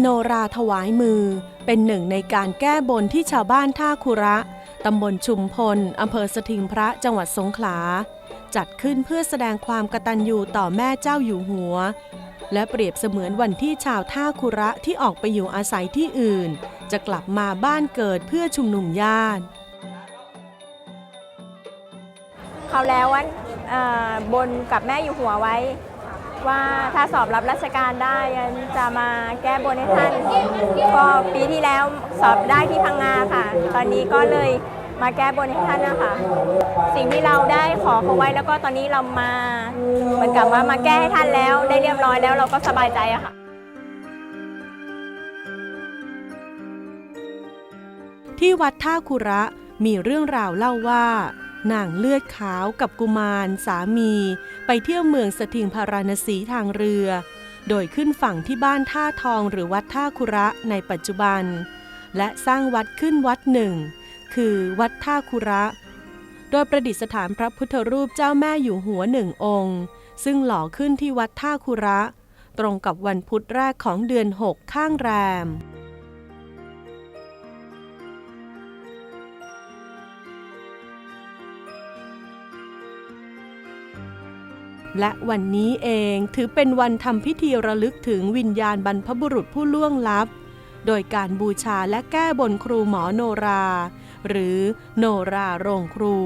โนราถวายมือ เป็นหนึ่งในการแก้บนที่ชาวบ้านท่าคุระ ตำบลชุมพล อำเภอสถิงพระจังหวัดสงขลา จัดขึ้นเพื่อแสดงความกตัญญูต่อแม่เจ้าอยู่หัว และเปรียบเสมือนวันที่ชาวท่าคุระที่ออกไปอยู่อาศัยที่อื่น จะกลับมาบ้านเกิดเพื่อชุมนุมญาติเขาแล้วว่าเอ่อบนกับแม่อยู่หัวไว้ ว่าถ้าสอบรับราชการได้จะมาแก้บนให้ท่านก็ปีที่แล้วสอบได้ที่พังงาค่ะ ตอนนี้ก็เลยมาแก้บนให้ท่านนะคะ สิ่งที่เราได้ขอเขาไว้แล้วก็ตอนนี้เรามาเหมือนกับว่ามาแก้ให้ท่านแล้วได้เรียบร้อยแล้วเราก็สบายใจอะค่ะ ที่วัดท่าคุระมีเรื่องราวเล่าว่า นางเลือดขาวกับกุมารสามี ไปเที่ยวเมืองสถิงพาราณสีทางเรือ โดยขึ้นฝั่งที่บ้านท่าทองหรือวัดท่าคุระในปัจจุบัน และสร้างวัดขึ้นวัดหนึ่ง คือวัดท่าคุระ โดยประดิษฐานพระพุทธรูปเจ้าแม่อยู่หัวหนึ่งองค์ ซึ่งหล่อขึ้นที่วัดท่าคุระ ตรงกับวันพุธแรกของเดือนหกข้างแรม และวันนี้เองถือเป็นวันทำพิธีระลึกถึงวิญญาณบรรพบุรุษผู้ล่วงลับ โดยการบูชาและแก้บนครูหมอโนรา หรือโนราโรงครู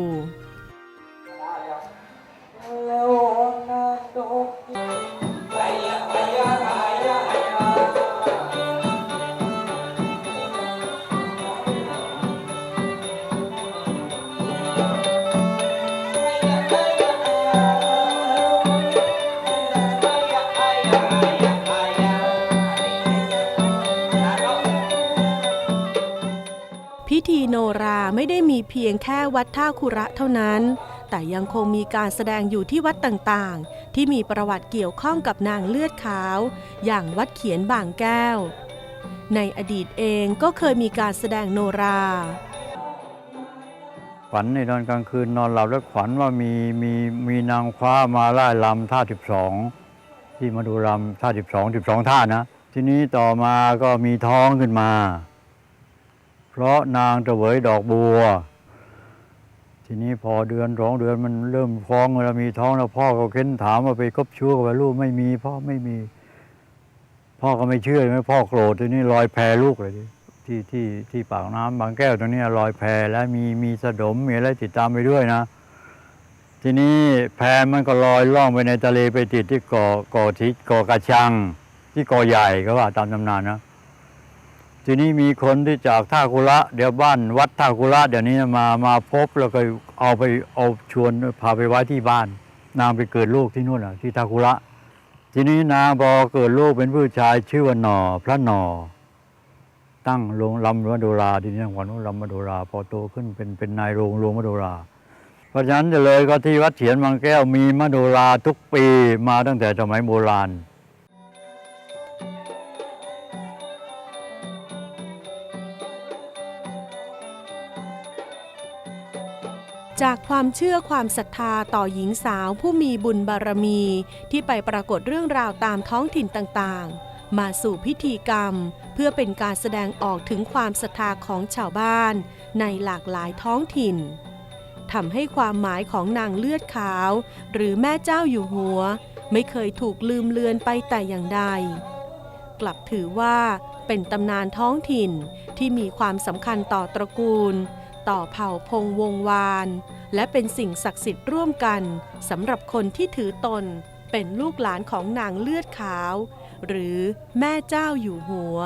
ไม่ได้มีเพียงแค่วัดท่าคุระเท่านั้น แต่ยังคงมีการแสดงอยู่ที่วัดต่างๆ ที่มีประวัติเกี่ยวข้องกับนางเลือดขาว อย่างวัดเขียนบางแก้ว ในอดีตเองก็เคยมีการแสดงโนรา ฝันในตอนกลางคืนนอนหลับแล้วฝันว่ามีมีมีนางฟ้ามาไล่ลำท่าสิบสองที่มาดูลำท่าสิบสองสิบสองท่านะ ทีนี้ต่อมาก็มีท้องขึ้นมา เพราะนางเสวยดอกบัว ทีนี้พอเดือนสองเดือนมันเริ่มฟ้องแล้วมีท้องแล้วพ่อก็เค้นถามว่าไปคบชู้กับลูกไม่มี พ่อไม่มี พ่อก็ไม่เชื่อไหมพ่อโกรธทีนี้ลอยแพลูกเลยที่ที่ที่ปากน้ำบางแก้วตรงนี้ลอยแพและมีมีสะดมมีอะไรติดตามไปด้วยนะทีนี้แพมันก็ลอยล่องไปในทะเลไปติดที่เกาะเกาะที่เกาะกระชัง ที่เกาะใหญ่ก็ว่าตามตำนานนะ ทีนี้มีคนที่จากท่ากุระเดี๋ยวบ้านวัดท่ากุระเดี๋ยวนี้มามาพบแล้วก็เอาไปเอาชวนพาไปไว้ที่บ้าน นางไปเกิดลูกที่นู่นอะที่ท่ากุระ ทีนี้นางพอเกิดลูกเป็นผู้ชายชื่อว่าหนอพระหนอ ตั้งโรงลำมโดราทีนี้จังหวัดนู้นลำมโดรา พอโตขึ้นเป็นเป็นนายโรงโรงมโดรา เพราะฉะนั้นเลยก็ที่วัดเถียนบางแก้วมีมโดราทุกปีมาตั้งแต่สมัยโบราณ จากความเชื่อความศรัทธาต่อหญิงสาวผู้มีบุญบารมีที่ไปปรากฏเรื่องราวตามท้องถิ่นต่างๆ มาสู่พิธีกรรม เพื่อเป็นการแสดงออกถึงความศรัทธาของชาวบ้านในหลากหลายท้องถิ่นทำให้ความหมายของนางเลือดขาว หรือแม่เจ้าอยู่หัว ไม่เคยถูกลืมเลือนไปแต่อย่างใด กลับถือว่าเป็นตำนานท้องถิ่นที่มีความสำคัญต่อตระกูล ต่อเผ่าพงวงวาน และเป็นสิ่งศักดิ์สิทธิ์ร่วมกันสำหรับคนที่ถือตนเป็นลูกหลานของนางเลือดขาว หรือแม่เจ้าอยู่หัว